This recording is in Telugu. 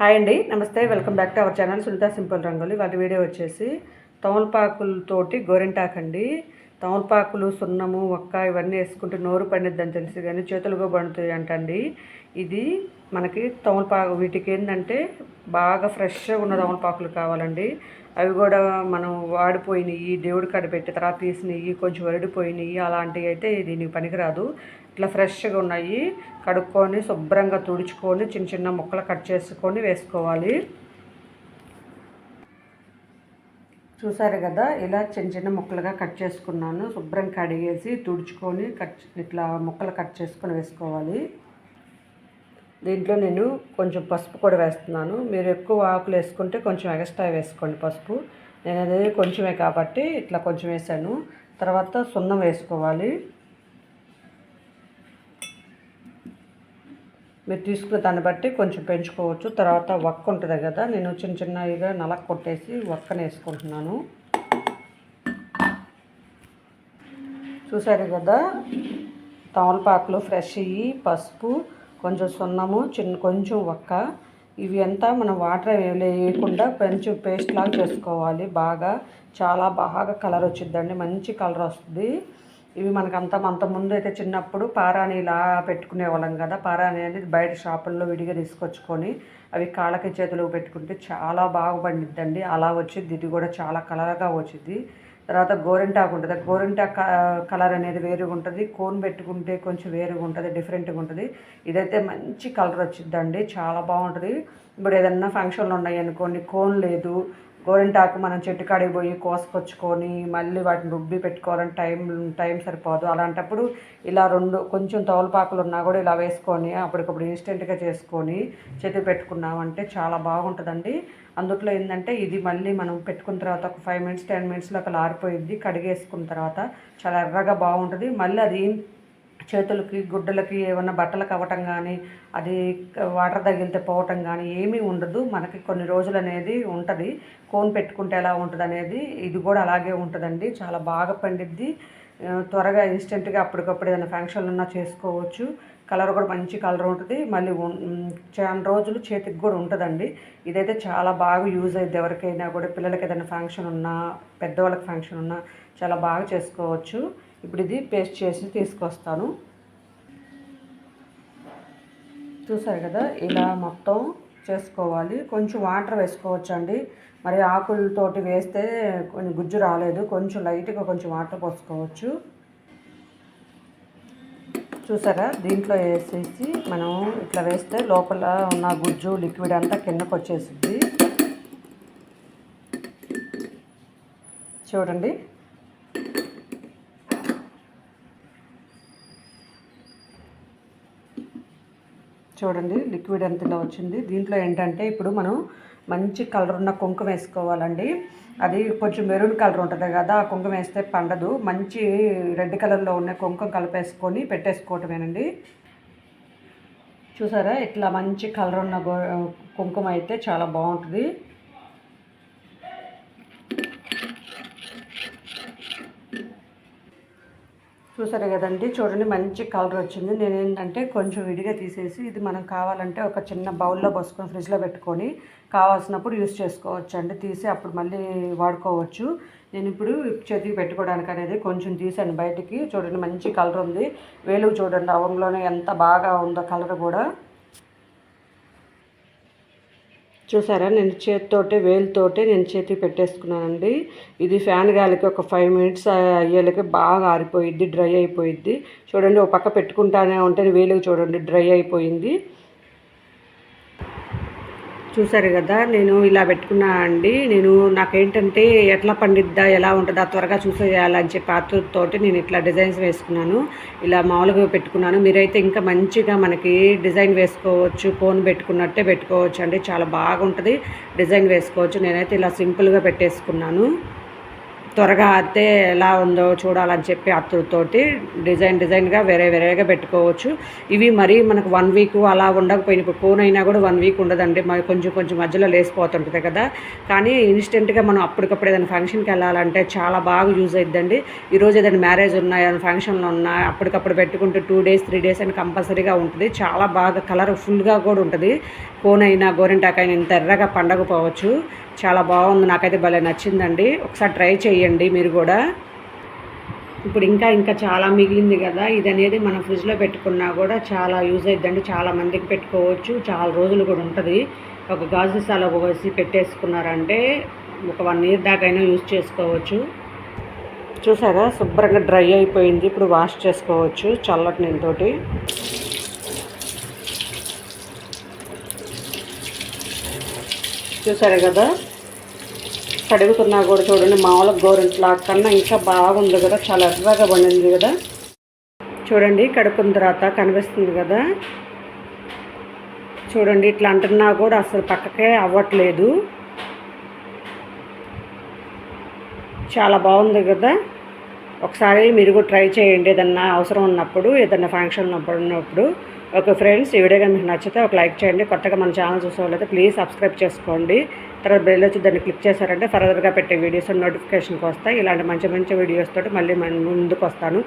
హాయ్ అండి నమస్తే. Welcome back to our channel Sunitha simple రంగులు. వాటి వీడియో వచ్చేసి తమలపాకులతోటి గోరింటాకు అండి. తమలపాకులు సున్నము ఒక్క ఇవన్నీ వేసుకుంటే నోరు పండిద్దని తెలిసి కానీ చేతులుగా పండుతాయి అంటండి. ఇది మనకి తమలపాకు వీటికి ఏంటంటే బాగా ఫ్రెష్గా ఉన్న తమలపాకులు కావాలండి. అవి కూడా మనం వాడిపోయినాయి దేవుడి కాడ పెట్టి తర్వాత తీసినవి కొంచెం వరడిపోయినాయి అలాంటివి అయితే దీనికి పనికిరాదు. ఇట్లా ఫ్రెష్గా ఉన్నాయి. కడుక్కొని శుభ్రంగా తుడుచుకొని చిన్న చిన్న ముక్కలు కట్ చేసుకొని వేసుకోవాలి. చూసారు కదా ఇలా చిన్న చిన్న ముక్కలుగా కట్ చేసుకున్నాను. శుభ్రం కడిగేసి తుడుచుకొని కట్ ఇట్లా ముక్కలు కట్ చేసుకొని వేసుకోవాలి. దీంట్లో నేను కొంచెం పసుపు కూడా వేస్తున్నాను. మీరు ఎక్కువ ఆకులు వేసుకుంటే కొంచెం ఎక్స్ట్రా వేసుకోండి పసుపు. నేను అదే కొంచెమే కాబట్టి ఇట్లా కొంచెం వేసాను. తర్వాత సున్నం వేసుకోవాలి. మీరు తీసుకున్న దాన్ని బట్టి కొంచెం పెంచుకోవచ్చు. తర్వాత వక్క ఉంటుంది కదా నేను చిన్న చిన్నగా నలక కొట్టేసి వక్కను వేసుకుంటున్నాను. చూసారు కదా తమలపాకులు ఫ్రెష్ అయ్యి పసుపు కొంచెం సున్నము చిన్న కొంచెం ఒక్క ఇవి అంతా మనం వాటర్ వేయకుండా కొంచెం పేస్ట్ లాగా చేసుకోవాలి. బాగా చాలా బాగా కలర్ వచ్చిందండి మంచి కలర్ వస్తుంది. ఇవి మనకంతా అంత ముందు అయితే చిన్నప్పుడు పారాణి ఇలా పెట్టుకునే వాళ్ళం కదా. పారాణి అనేది బయట షాపుల్లో విడిగా తీసుకొచ్చుకొని అవి కాళ్ళకి చేతులు పెట్టుకుంటే చాలా బాగా పండిద్దండి. అలా వచ్చింది ఇది కూడా చాలా కలర్గా వచ్చింది తర్వాత గోరింటాకు ఉంటుంది. గోరింటాకు కలర్ అనేది వేరుగా ఉంటుంది. కోన్ పెట్టుకుంటే కొంచెం వేరుగా ఉంటుంది డిఫరెంట్గా ఉంటుంది. ఇదైతే మంచి కలర్ వచ్చిందండి చాలా బాగుంటుంది. ఇప్పుడు ఏదన్నా ఫంక్షన్లు ఉన్నాయి అనుకోండి కోన్ లేదు గోరింటాకు మనం చెట్టు కాడికి పోయి కోసుకొచ్చుకొని మళ్ళీ వాటిని రుబ్బి పెట్టుకోవాలని టైం టైం సరిపోదు. అలాంటప్పుడు ఇలా రెండు కొంచెం తోలపాకులు ఉన్నా కూడా ఇలా వేసుకొని అప్పటికప్పుడు ఇన్స్టెంట్గా చేసుకొని చెట్టు పెట్టుకున్నామంటే చాలా బాగుంటుందండి. అందుట్లో ఏంటంటే ఇది మళ్ళీ మనం పెట్టుకున్న తర్వాత ఒక ఫైవ్ మినిట్స్ టెన్ మినిట్స్లో అక్కడ ఆరిపోయిద్ది కడిగేసుకున్న తర్వాత చాలా ఎర్రగా బాగుంటుంది. మళ్ళీ అది చేతులకి గుడ్డలకి ఏమైనా బట్టలకు అవ్వటం కానీ అది వాటర్ తగిలితే పోవటం కానీ ఏమీ ఉండదు. మనకి కొన్ని రోజులు అనేది ఉంటుంది. కోన్ పెట్టుకుంటే ఎలా ఉంటుంది అనేది ఇది కూడా అలాగే ఉంటుందండి. చాలా బాగా పండిద్ది. త్వరగా ఇన్స్టెంట్గా అప్పటికప్పుడు ఏదైనా ఫంక్షన్లు ఉన్నా చేసుకోవచ్చు. కలర్ కూడా మంచి కలర్ ఉంటుంది. మళ్ళీ చాలా రోజులు చేతికి కూడా ఉంటుందండి. ఇదైతే చాలా బాగా యూజ్ అయ్యింది ఎవరికైనా కూడా. పిల్లలకి ఏదైనా ఫంక్షన్ ఉన్నా పెద్దవాళ్ళకి ఫంక్షన్ ఉన్నా చాలా బాగా చేసుకోవచ్చు. ఇప్పుడు ఇది పేస్ట్ చేసి తీసుకొస్తాను. చూసారు కదా ఇలా మొత్తం చేసుకోవాలి. కొంచెం వాటర్ వేసుకోవచ్చు అండి మరి ఆకులతోటి వేస్తే కొంచెం గుజ్జు రాలేదు. కొంచెం లైట్గా కొంచెం వాటర్ పోసుకోవచ్చు. చూసారా దీంట్లో వేసేసి మనం ఇట్లా వేస్తే లోపల ఉన్న గుజ్జు లిక్విడ్ అంతా కిందకు వచ్చేసింది చూడండి. చూడండి లిక్విడ్ ఎంత ఇలా వచ్చింది. దీంట్లో ఏంటంటే ఇప్పుడు మనం మంచి కలర్ ఉన్న కుంకుమ వేసుకోవాలండి. అది కొంచెం మెరూన్ కలర్ ఉంటుంది కదా ఆ కుంకుమ వేస్తే పండదు. మంచి రెడ్ కలర్లో ఉన్న కుంకుమ కలిపేసుకొని పెట్టేసుకోవటమేనండి. చూసారా? ఇట్లా మంచి కలర్ ఉన్న కుంకుమ అయితే చాలా బాగుంటుంది. చూసారు కదండి చూడండి మంచి కలర్ వచ్చింది. నేను ఏంటంటే కొంచెం విడిగా తీసేసి ఇది మనం కావాలంటే ఒక చిన్న బౌల్లో పోసుకొని ఫ్రిడ్జ్లో పెట్టుకొని కావాల్సినప్పుడు యూస్ చేసుకోవచ్చు అండి తీసి అప్పుడు మళ్ళీ వాడుకోవచ్చు. నేను ఇప్పుడు చేతికి పెట్టుకోవడానికి అనేది కొంచెం తీసాను బయటికి. చూడండి మంచి కలర్ ఉంది. వేలుగు చూడండి అవంలోనే ఎంత బాగా ఉందో కలర్ కూడా. చూసారా? నేను చేతితోటే వేలుతోటే నేను చేతికి పెట్టేసుకున్నానండి. ఇది ఫ్యాన్ గాలికి ఒక ఫైవ్ మినిట్స్ అయ్యేలకి బాగా ఆరిపోయిద్ది డ్రై అయిపోయిద్ది. చూడండి ఒక పక్క పెట్టుకుంటానే ఉంటే వేలుకి చూడండి డ్రై అయిపోయింది. చూసారు కదా నేను ఇలా పెట్టుకున్నా అండి. నేను నాకేంటంటే ఎట్లా పండిద్దా ఎలా ఉంటుందా త్వరగా చూసేయాలని చెప్పి ఆతృతోటి నేను ఇట్లా డిజైన్స్ వేసుకున్నాను. ఇలా మామూలుగా పెట్టుకున్నాను. మీరైతే ఇంకా మంచిగా మనకి డిజైన్ వేసుకోవచ్చు కోన్ పెట్టుకున్నట్టే పెట్టుకోవచ్చు అండి. చాలా బాగుంటుంది డిజైన్ వేసుకోవచ్చు. నేనైతే ఇలా సింపుల్గా పెట్టేసుకున్నాను. త్వరగా అత్తే ఎలా ఉందో చూడాలని చెప్పి అత్తుతోటి డిజైన్ డిజైన్గా వేరే వేరేగా పెట్టుకోవచ్చు. ఇవి మరీ మనకు వన్ వీక్ అలా ఉండకపోయిన ఇప్పుడు కోన్ అయినా కూడా వన్ వీక్ ఉండదండి. మరి కొంచెం కొంచెం మధ్యలో లేసిపోతుంటుంది కదా. కానీ ఇన్స్టెంట్గా మనం అప్పటికప్పుడు ఏదైనా ఫంక్షన్కి వెళ్ళాలంటే చాలా బాగా యూజ్ అయిద్దండి. ఈరోజు ఏదైనా మ్యారేజ్ ఉన్నా ఏదైనా ఫంక్షన్లు ఉన్నా అప్పటికప్పుడు పెట్టుకుంటే టూ డేస్ త్రీ డేస్ అని కంపల్సరీగా ఉంటుంది. చాలా బాగా కలర్ఫుల్గా కూడా ఉంటుంది. కోన్ అయినా గోరింటాకైనా ఇంత ఎర్రగా పండగపోవచ్చు చాలా బాగుంది. నాకైతే భలే నచ్చిందండి. ఒకసారి ట్రై చేయండి మీరు కూడా. ఇప్పుడు ఇంకా ఇంకా చాలా మిగిలింది కదా. ఇది అనేది మనం ఫ్రిడ్జ్లో పెట్టుకున్నా కూడా చాలా యూజ్ అవుతుందండి చాలా మందికి పెట్టుకోవచ్చు. చాలా రోజులు కూడా ఉంటుంది. ఒక గాజు సాల పోసి పెట్టేసుకున్నారంటే ఒక వన్ ఇయర్ దాకైనా యూజ్ చేసుకోవచ్చు. చూసారా? శుభ్రంగా డ్రై అయిపోయింది. ఇప్పుడు వాష్ చేసుకోవచ్చు చల్లటి నీళ్ళతోటి. చూసారు కదా? కడుగుతున్నా కూడా చూడండి మామూలు గోరింట్లా కన్నా ఇంకా బాగుంది కదా చాలా ఎర్రగా పండింది కదా. చూడండి కడుపున తర్వాత కనిపిస్తుంది కదా. చూడండి ఇట్లా అంటున్నా కూడా అసలు పక్కకే అవ్వట్లేదు. చాలా బాగుంది కదా. ఒకసారి మీరు కూడా ట్రై చేయండి ఏదన్నా అవసరం ఉన్నప్పుడు ఏదన్నా ఫంక్షన్ ఉన్నప్పుడు ఉన్నప్పుడు ఓకే ఫ్రెండ్స్ ఈ వీడియో మీకు నచ్చితే ఒక లైక్ చేయండి. కొత్తగా మన ఛానల్ చూసేవాళ్ళైతే ప్లీజ్ సబ్స్క్రైబ్ చేసుకోండి. తర్వాత బెల్ వచ్చి దాన్ని క్లిక్ చేశారంటే ఫర్దర్గా పెట్టే వీడియోస్ నోటిఫికేషన్కి వస్తాయి. ఇలాంటి మంచి మంచి వీడియోస్ తోటి మళ్ళీ ముందుకు వస్తాను.